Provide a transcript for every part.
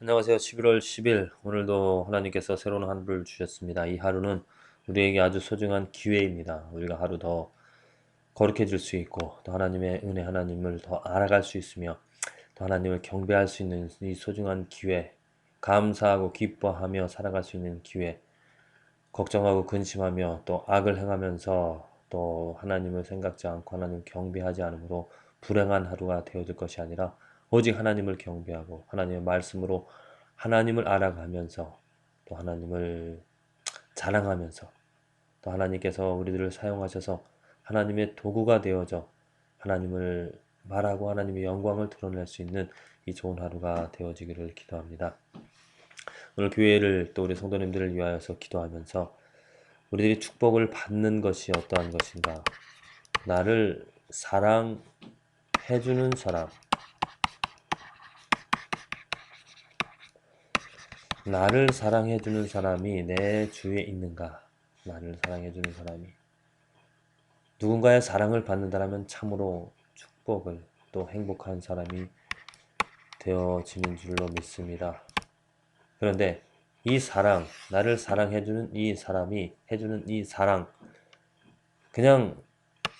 안녕하세요. 11월 10일 오늘도 하나님께서 새로운 하루를 주셨습니다. 이 하루는 우리에게 아주 소중한 기회입니다. 우리가 하루 더 거룩해질 수 있고 또 하나님의 은혜 하나님을 더 알아갈 수 있으며 또 하나님을 경배할 수 있는 이 소중한 기회 감사하고 기뻐하며 살아갈 수 있는 기회 걱정하고 근심하며 또 악을 행하면서 또 하나님을 생각지 않고 하나님 경배하지 않으므로 불행한 하루가 되어질 것이 아니라 오직 하나님을 경배하고 하나님의 말씀으로 하나님을 알아가면서 또 하나님을 자랑하면서 또 하나님께서 우리들을 사용하셔서 하나님의 도구가 되어져 하나님을 말하고 하나님의 영광을 드러낼 수 있는 이 좋은 하루가 되어지기를 기도합니다. 오늘 교회를 또 우리 성도님들을 위하여서 기도하면서 우리들이 축복을 받는 것이 어떠한 것인가? 나를 사랑해주는 사람, 나를 사랑해주는 사람이 내 주위에 있는가? 나를 사랑해주는 사람이. 누군가의 사랑을 받는다면 참으로 축복을 또 행복한 사람이 되어지는 줄로 믿습니다. 그런데 이 사랑, 나를 사랑해주는 이 사람이 해주는 이 사랑, 그냥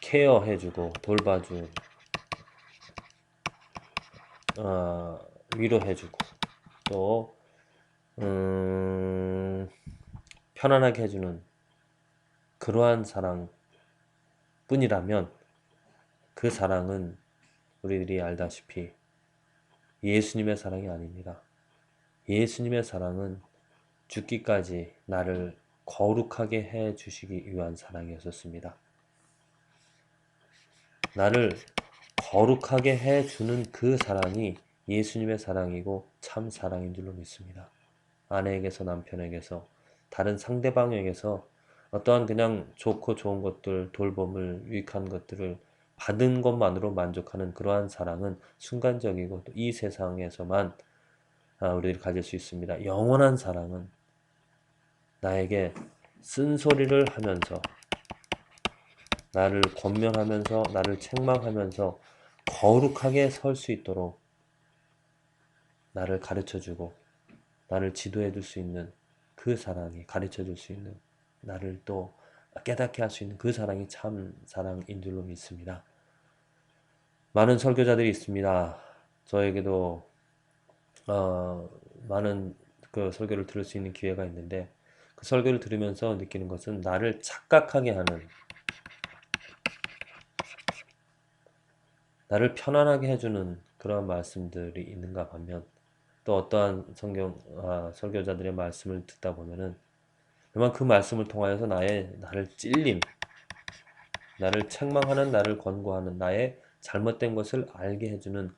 케어해주고 돌봐주고, 어, 위로해주고, 또 음, 편안하게 해주는 그러한 사랑 뿐이라면 그 사랑은 우리들이 알다시피 예수님의 사랑이 아닙니다. 예수님의 사랑은 죽기까지 나를 거룩하게 해 주시기 위한 사랑이었습니다. 나를 거룩하게 해 주는 그 사랑이 예수님의 사랑이고 참 사랑인 줄로 믿습니다. 아내에게서 남편에게서 다른 상대방에게서 어떠한 그냥 좋고 좋은 것들, 돌봄을, 유익한 것들을 받은 것만으로 만족하는 그러한 사랑은 순간적이고 또 이 세상에서만 아, 우리들이 가질 수 있습니다. 영원한 사랑은 나에게 쓴소리를 하면서 나를 권면하면서 나를 책망하면서 거룩하게 설 수 있도록 나를 가르쳐 주고 나를 지도해 줄 수 있는 그 사랑이 가르쳐 줄 수 있는 나를 또 깨닫게 할 수 있는 그 사랑이 참 사랑인 줄로 믿습니다. 많은 설교자들이 있습니다. 저에게도 어, 많은 그 설교를 들을 수 있는 기회가 있는데 그 설교를 들으면서 느끼는 것은 나를 착각하게 하는 나를 편안하게 해주는 그런 말씀들이 있는가 반면 또 어떠한 성경 아, 설교자들의 말씀을 듣다 보면은 그만 그 말씀을 통하여서 나의 나를 찔림, 나를 책망하는 나를 권고하는 나의 잘못된 것을 알게 해주는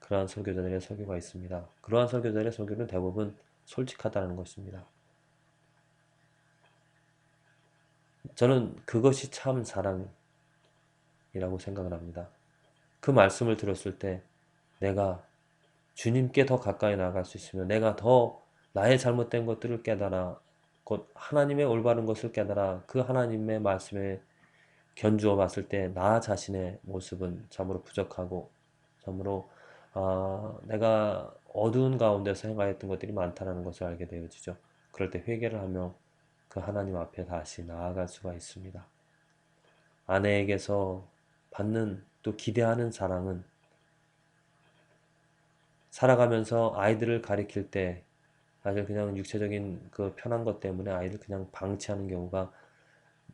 그러한 설교자들의 설교가 있습니다. 그러한 설교자들의 설교는 대부분 솔직하다는 것입니다. 저는 그것이 참 사랑이라고 생각을 합니다. 그 말씀을 들었을 때 내가 주님께 더 가까이 나아갈 수 있으며 내가 더 나의 잘못된 것들을 깨달아 곧 하나님의 올바른 것을 깨달아 그 하나님의 말씀에 견주어 봤을 때 나 자신의 모습은 참으로 부족하고 참으로 어, 내가 어두운 가운데서 행하였던 것들이 많다는 것을 알게 되어지죠. 그럴 때 회개를 하며 그 하나님 앞에 다시 나아갈 수가 있습니다. 아내에게서 받는 또 기대하는 사랑은 살아가면서 아이들을 가리킬 때 사실 그냥 육체적인 그 편한 것 때문에 아이를 그냥 방치하는 경우가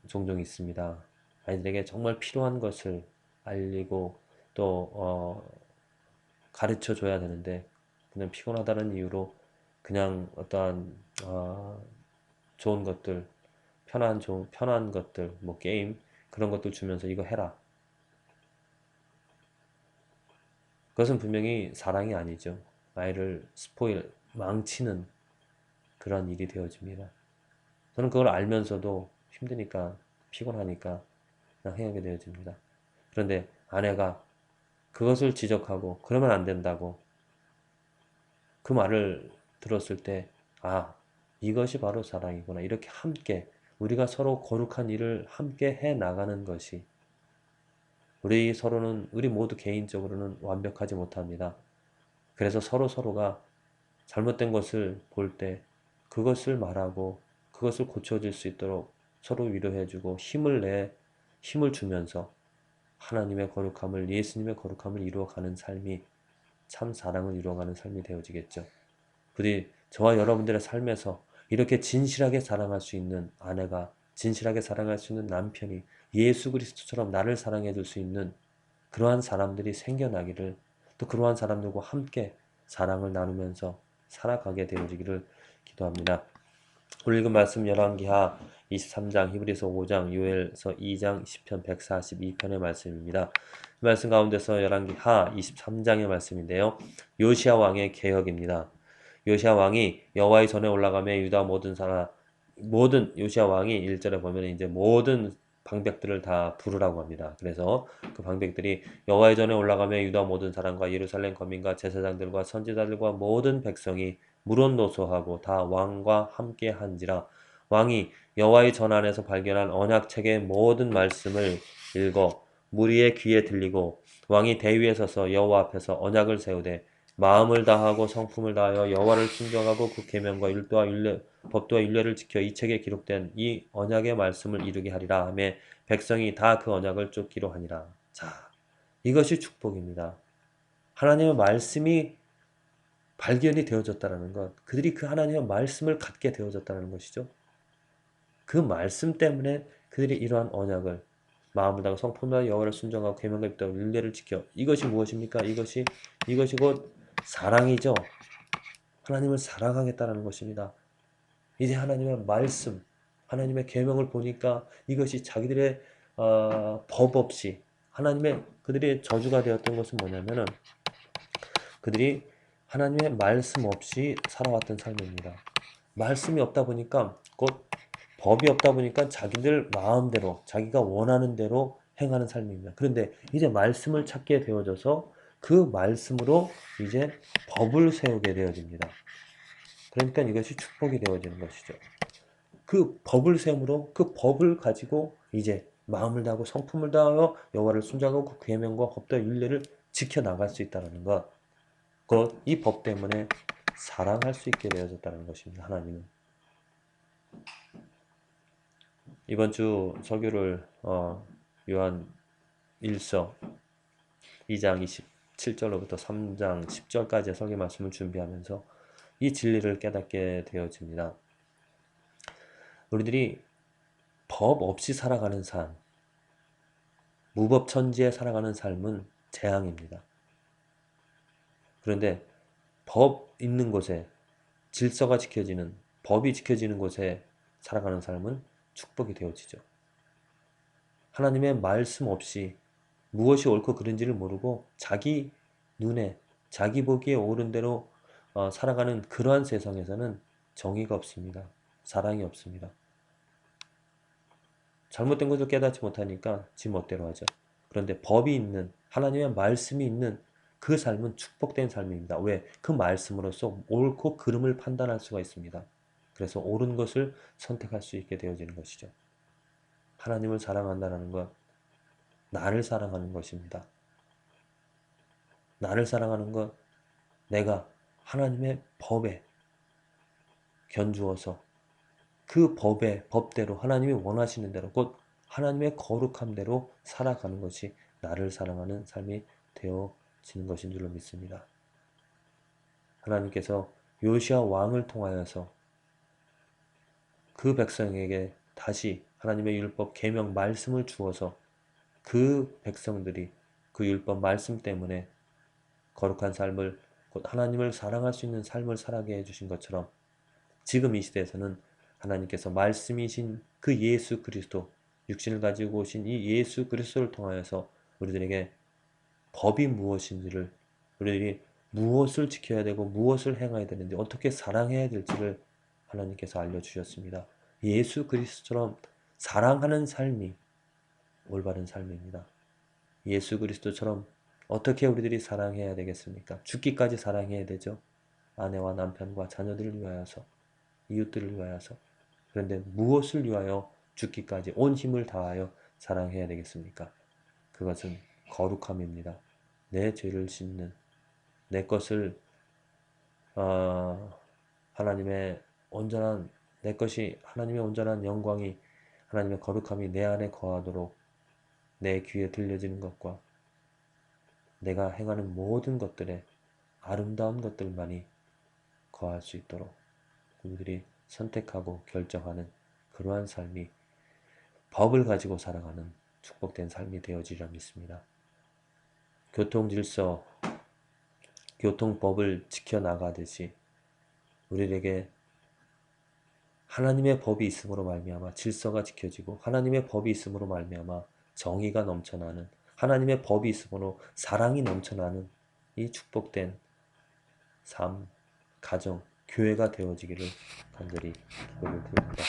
종종 있습니다. 아이들에게 정말 필요한 것을 알리고 또 어, 가르쳐 줘야 되는데 그냥 피곤하다는 이유로 그냥 어떠한 어, 좋은 것들 편한 좋은 편한 것들 뭐 게임 그런 것들 주면서 이거 해라 그것은 분명히 사랑이 아니죠. 아이를 스포일, 망치는 그런 일이 되어집니다. 저는 그걸 알면서도 힘드니까, 피곤하니까 그냥 행하게 되어집니다. 그런데 아내가 그것을 지적하고, 그러면 안 된다고, 그 말을 들었을 때, 아, 이것이 바로 사랑이구나. 이렇게 함께, 우리가 서로 거룩한 일을 함께 해 나가는 것이 우리 서로는 우리 모두 개인적으로는 완벽하지 못합니다. 그래서 서로 서로가 잘못된 것을 볼 때 그것을 말하고 그것을 고쳐질 수 있도록 서로 위로해주고 힘을 내 힘을 주면서 하나님의 거룩함을 예수님의 거룩함을 이루어가는 삶이 참 사랑을 이루어가는 삶이 되어지겠죠. 부디 저와 여러분들의 삶에서 이렇게 진실하게 사랑할 수 있는 아내가 진실하게 사랑할 수 있는 남편이 예수 그리스도처럼 나를 사랑해 줄 수 있는 그러한 사람들이 생겨나기를 또 그러한 사람들과 함께 사랑을 나누면서 살아가게 되어지기를 기도합니다. 오늘 읽은 말씀 열왕기하 23장, 히브리서 5장, 요엘서 2장, 10편 142편의 말씀입니다. 이 말씀 가운데서 열왕기하 23장의 말씀인데요. 요시아 왕의 개혁입니다. 요시아 왕이 여호와의 전에 올라가며 유다 모든 사람 모든 요시아 왕이 1절에 보면 이제 모든 방백들을 다 부르라고 합니다. 그래서 그 방백들이 여호와의 전에 올라가며 유다 모든 사람과 예루살렘 거민과 제사장들과 선지자들과 모든 백성이 물론 노소하고 다 왕과 함께 한지라 왕이 여호와의 전 안에서 발견한 언약 책의 모든 말씀을 읽어 무리의 귀에 들리고 왕이 대위에 서서 여호와 앞에서 언약을 세우되 마음을 다하고 성품을 다하여 여호와를 순종하고 그 계명과 율도와 율례 법도와 율례를 지켜 이 책에 기록된 이 언약의 말씀을 이루게 하리라 하며 백성이 다 그 언약을 쫓기로 하니라. 자, 이것이 축복입니다. 하나님의 말씀이 발견이 되어졌다는 것, 그들이 그 하나님의 말씀을 갖게 되어졌다는 것이죠. 그 말씀 때문에 그들이 이러한 언약을 마음을 다하고 성품과 여호와를 순종하고 계명과 율례를 지켜 이것이 무엇입니까? 이것이 이것이 곧 사랑이죠. 하나님을 사랑하겠다는 것입니다. 이제 하나님의 말씀, 하나님의 계명을 보니까 이것이 자기들의 어, 법 없이 하나님의 그들의 저주가 되었던 것은 뭐냐면은 그들이 하나님의 말씀 없이 살아왔던 삶입니다. 말씀이 없다 보니까 곧 법이 없다 보니까 자기들 마음대로 자기가 원하는 대로 행하는 삶입니다. 그런데 이제 말씀을 찾게 되어져서 그 말씀으로 이제 법을 세우게 되어집니다. 그러니까 이것이 축복이 되어지는 것이죠. 그 법을 세움으로 그 법을 가지고 이제 마음을 다하고 성품을 다하여 여호와를 순종하고 그 계명과 법과 윤례를 지켜 나갈 수 있다는 것. 그이 법 때문에 사랑할 수 있게 되어졌다는 것입니다. 하나님은 이번 주 설교를 어, 요한 1서 2장 27절로부터 3장 10절까지의 설교 말씀을 준비하면서 이 진리를 깨닫게 되어집니다. 우리들이 법 없이 살아가는 삶, 무법천지에 살아가는 삶은 재앙입니다. 그런데 법 있는 곳에 질서가 지켜지는 법이 지켜지는 곳에 살아가는 삶은 축복이 되어지죠. 하나님의 말씀 없이 무엇이 옳고 그른지를 모르고 자기 눈에 자기 보기에 옳은 대로 어, 살아가는 그러한 세상에서는 정의가 없습니다. 사랑이 없습니다. 잘못된 것을 깨닫지 못하니까 지 멋대로 하죠. 그런데 법이 있는 하나님의 말씀이 있는 그 삶은 축복된 삶입니다. 왜? 그 말씀으로서 옳고 그름을 판단할 수가 있습니다. 그래서 옳은 것을 선택할 수 있게 되어지는 것이죠. 하나님을 사랑한다는 것, 나를 사랑하는 것입니다. 나를 사랑하는 것, 내가 하나님의 법에 견주어서 그 법의 법대로 하나님이 원하시는 대로 곧 하나님의 거룩함대로 살아가는 것이 나를 사랑하는 삶이 되어지는 것인 줄로 믿습니다. 하나님께서 요시아 왕을 통하여서 그 백성에게 다시 하나님의 율법 계명 말씀을 주어서 그 백성들이 그 율법 말씀 때문에 거룩한 삶을 곧 하나님을 사랑할 수 있는 삶을 살아게 해주신 것처럼 지금 이 시대에서는 하나님께서 말씀이신 그 예수 그리스도 육신을 가지고 오신 이 예수 그리스도를 통하여서 우리들에게 법이 무엇인지를 우리들이 무엇을 지켜야 되고 무엇을 행해야 되는지 어떻게 사랑해야 될지를 하나님께서 알려주셨습니다. 예수 그리스도처럼 사랑하는 삶이 올바른 삶입니다. 예수 그리스도처럼 어떻게 우리들이 사랑해야 되겠습니까? 죽기까지 사랑해야 되죠. 아내와 남편과 자녀들을 위하여서, 이웃들을 위하여서. 그런데 무엇을 위하여 죽기까지 온 힘을 다하여 사랑해야 되겠습니까? 그것은 거룩함입니다. 내 죄를 씻는, 내 것을 어, 하나님의 온전한 내 것이 하나님의 온전한 영광이 하나님의 거룩함이 내 안에 거하도록 내 귀에 들려지는 것과 내가 행하는 모든 것들에 아름다운 것들만이 거할 수 있도록 우리들이 선택하고 결정하는 그러한 삶이 법을 가지고 살아가는 축복된 삶이 되어지리라 믿습니다. 교통 질서, 교통법을 지켜나가듯이 우리에게 하나님의 법이 있음으로 말미암아 질서가 지켜지고 하나님의 법이 있음으로 말미암아 정의가 넘쳐나는 하나님의 법이 있음으로 사랑이 넘쳐나는 이 축복된 삶, 가정, 교회가 되어지기를 간절히 기도를 드립니다.